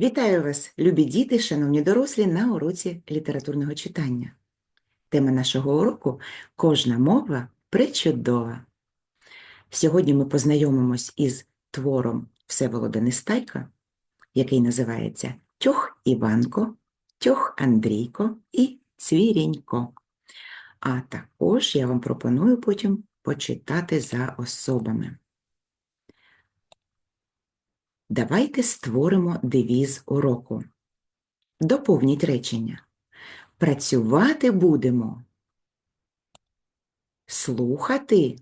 Вітаю вас, любі діти, шановні дорослі, на уроці літературного читання. Тема нашого уроку Кожна мова пречудова. Сьогодні ми познайомимось із твором Всеволода Нестайка, який називається Тьох Іванко, Тьох Андрійко і Цвірінько. А також я вам пропоную потім почитати за особами. Давайте створимо девіз уроку. Доповніть речення. Працювати будемо. Слухати.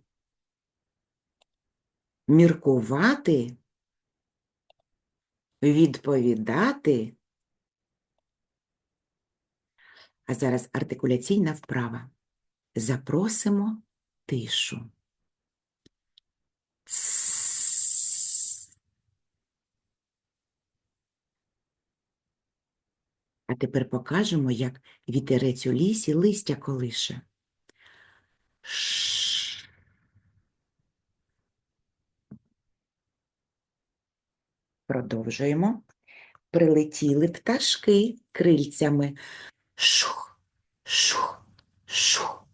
Міркувати. Відповідати. А зараз артикуляційна вправа. Запросимо тишу. Тссс. А тепер покажемо, як вітерець у лісі листя колише. Ш. Продовжуємо. Прилетіли пташки крильцями. Шух, шух, шух.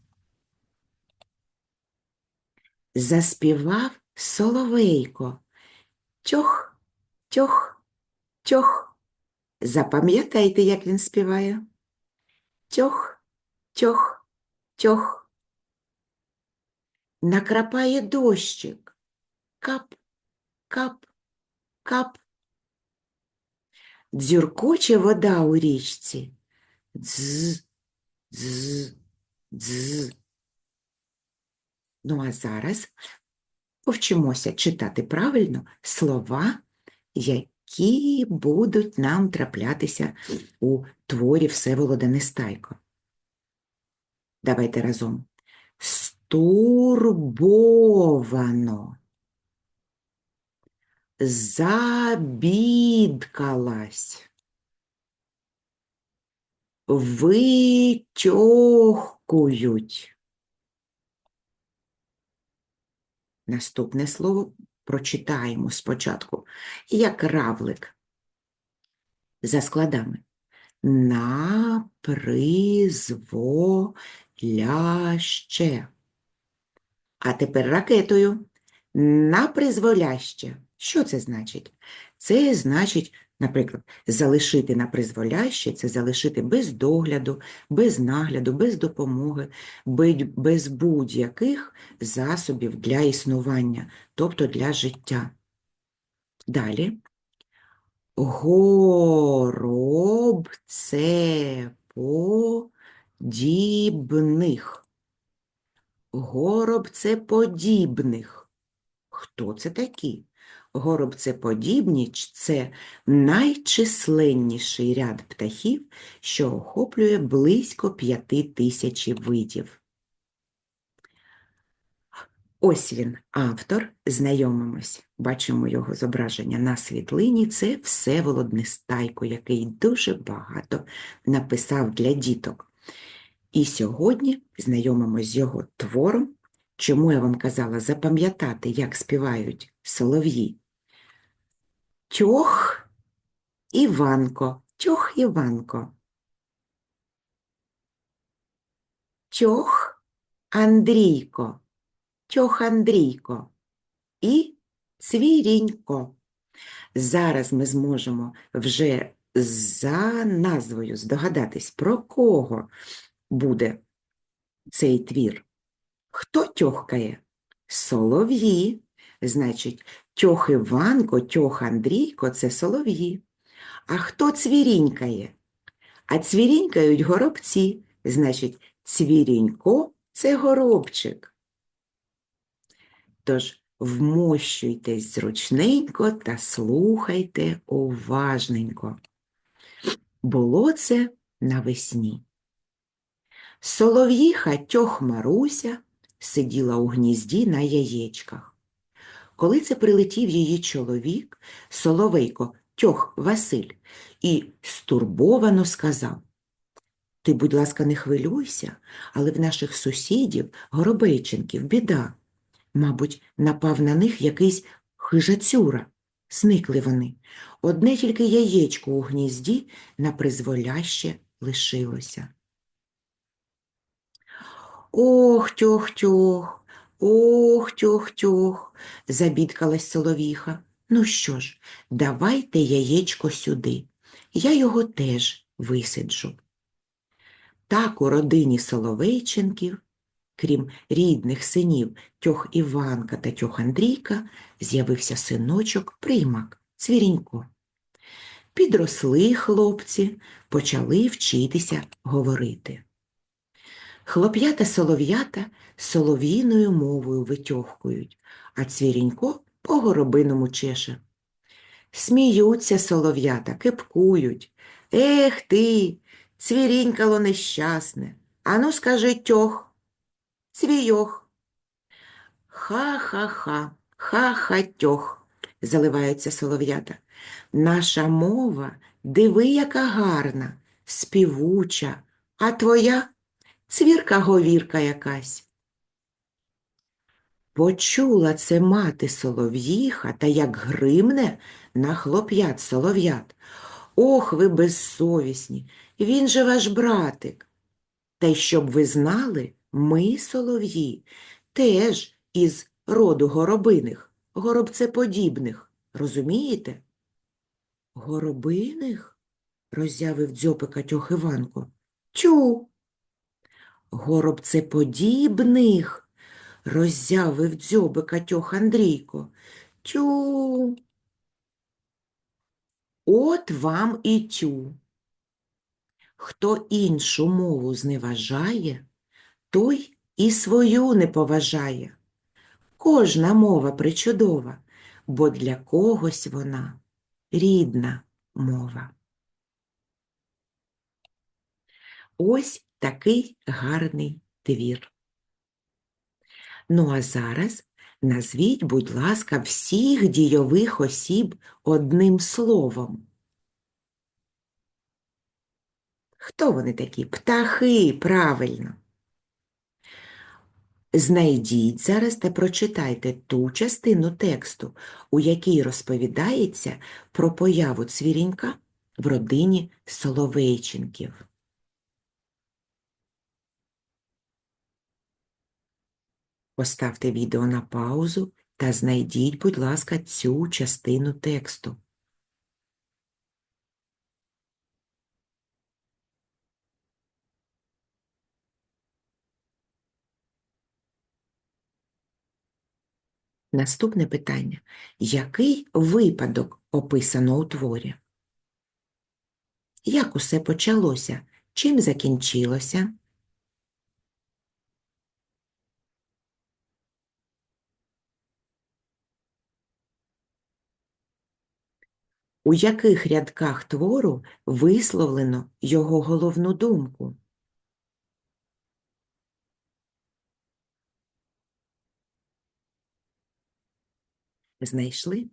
Заспівав соловейко. Тьох, тьох, тьох. Запам'ятайте, як він співає. Тьох, тьох, тьох. Накрапає дощик. Кап, кап, кап. Дзюркоче вода у річці. Дз, дз, дз. Ну, а зараз повчимося читати правильно слова, які будуть нам траплятися у творі Всеволода Нестайко. Давайте разом. Стурбовано. Забідкалась. Витьохкують. Наступне слово прочитаємо спочатку, як равлик. За складами. На призволяще. А тепер ракетою. На призволяще. Що це значить? Це значить, наприклад, залишити на призволяще це залишити без догляду, без нагляду, без допомоги, без будь-яких засобів для існування, тобто для життя. Далі. Горобцеподібних. Горобцеподібних. Хто це такі? Горобцеподібні – це найчисленніший ряд птахів, що охоплює близько п'яти тисяч видів. Ось він, автор, знайомимось. Бачимо його зображення на світлині. Це Всеволод Нестайко, який дуже багато написав для діток. І сьогодні знайомимось з його твором. Чому я вам казала запам'ятати, як співають солов'ї? Тьох Іванко, тьох Іванко. Тьох Андрійко, тьох Андрійко і Цвірінько. Зараз ми зможемо вже за назвою здогадатись, про кого буде цей твір. Хто тьохкає? Солов'ї. Значить, тьох Іванко, тьох Андрійко – це солов'ї. А хто цвірінькає? А цвірінькають горобці. Значить, цвірінько – це горобчик. Тож, вмощуйтесь зручненько та слухайте уважненько. Було це навесні. Солов'їха тьох Маруся сиділа у гнізді на яєчках. Коли це прилетів її чоловік, Соловейко тьох Василь, і стурбовано сказав Ти, будь ласка, не хвилюйся, але в наших сусідів, горобейченків, біда. Мабуть, напав на них якийсь хижацюра. Зникли вони. Одне тільки яєчко у гнізді на призволяще лишилося. Ох, тьох, тьох, ох, тьох, тьох, забідкалась соловіха. Ну що ж, давайте яєчко сюди. Я його теж висиджу. Так у родині Соловейченків, крім рідних синів тьох Іванка та тьох Андрійка, з'явився синочок Примак, Цвірінько. Підросли хлопці, почали вчитися говорити. Хлоп'ята солов'ята солов'їною мовою витьохкують, а цвірінько по горобиному чеше. Сміються солов'ята, кипкують. Ех ти, цвірінькало нещасне. Ану, скажи тьох, цвійох. Ха-ха-ха, ха-ха-тьох, заливаються солов'ята. Наша мова, диви, яка гарна, співуча, а твоя цвірка-говірка якась. Почула це мати солов'їха та як гримне на хлоп'ят солов'ят. Ох, ви безсовісні, він же ваш братик. Та й щоб ви знали, ми, солов'ї, теж із роду горобиних, горобцеподібних, розумієте? Горобиних? роззявив дзьопика тьох Іванко. Чу. Горобцеподібних, роззявив дзьобика тьох Андрійко. Тю. От вам і тю. Хто іншу мову зневажає, той і свою не поважає. Кожна мова причудова, бо для когось вона рідна мова. Ось такий гарний твір. Ну а зараз назвіть, будь ласка, всіх дійових осіб одним словом. Хто вони такі? Птахи, правильно. Знайдіть зараз та прочитайте ту частину тексту, у якій розповідається про появу цвірінька в родині Соловейченків. Поставте відео на паузу та знайдіть, будь ласка, цю частину тексту. Наступне питання. Який випадок описано у творі? Як усе почалося? Чим закінчилося? У яких рядках твору висловлено його головну думку? Знайшли?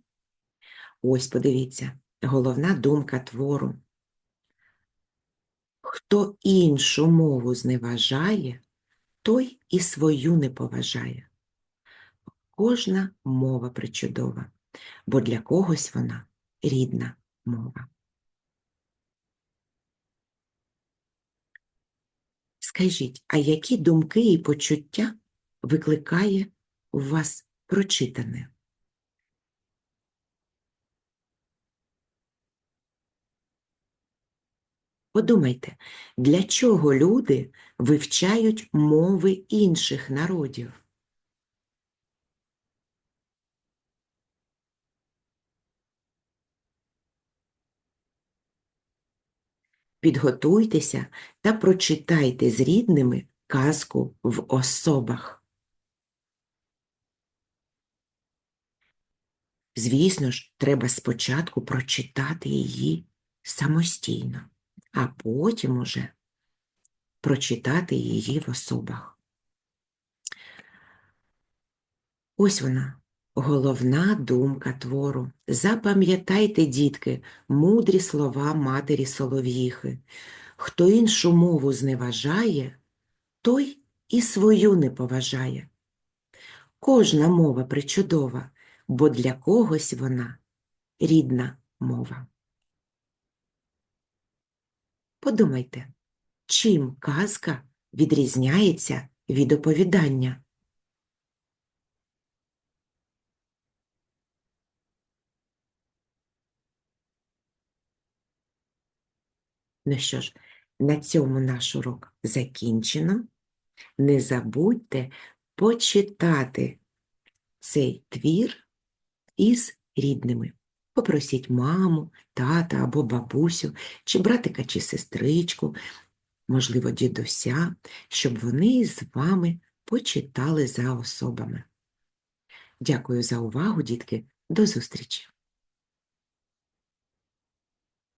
Ось подивіться, головна думка твору. Хто іншу мову зневажає, той і свою не поважає. Кожна мова причудова, бо для когось вона рідна мова. Скажіть, а які думки і почуття викликає у вас прочитане? Подумайте, для чого люди вивчають мови інших народів? Підготуйтеся та прочитайте з рідними казку в особах. Звісно ж, треба спочатку прочитати її самостійно, а потім уже прочитати її в особах. Ось вона, головна думка твору. Запам'ятайте, дітки, мудрі слова матері Солов'їхи. Хто іншу мову зневажає, той і свою не поважає. Кожна мова причудова, бо для когось вона рідна мова. Подумайте, чим казка відрізняється від оповідання? Ну що ж, на цьому наш урок закінчено. Не забудьте почитати цей твір із рідними. Попросіть маму, тата або бабусю, чи братика, чи сестричку, можливо, дідуся, щоб вони з вами почитали за особами. Дякую за увагу, дітки. До зустрічі!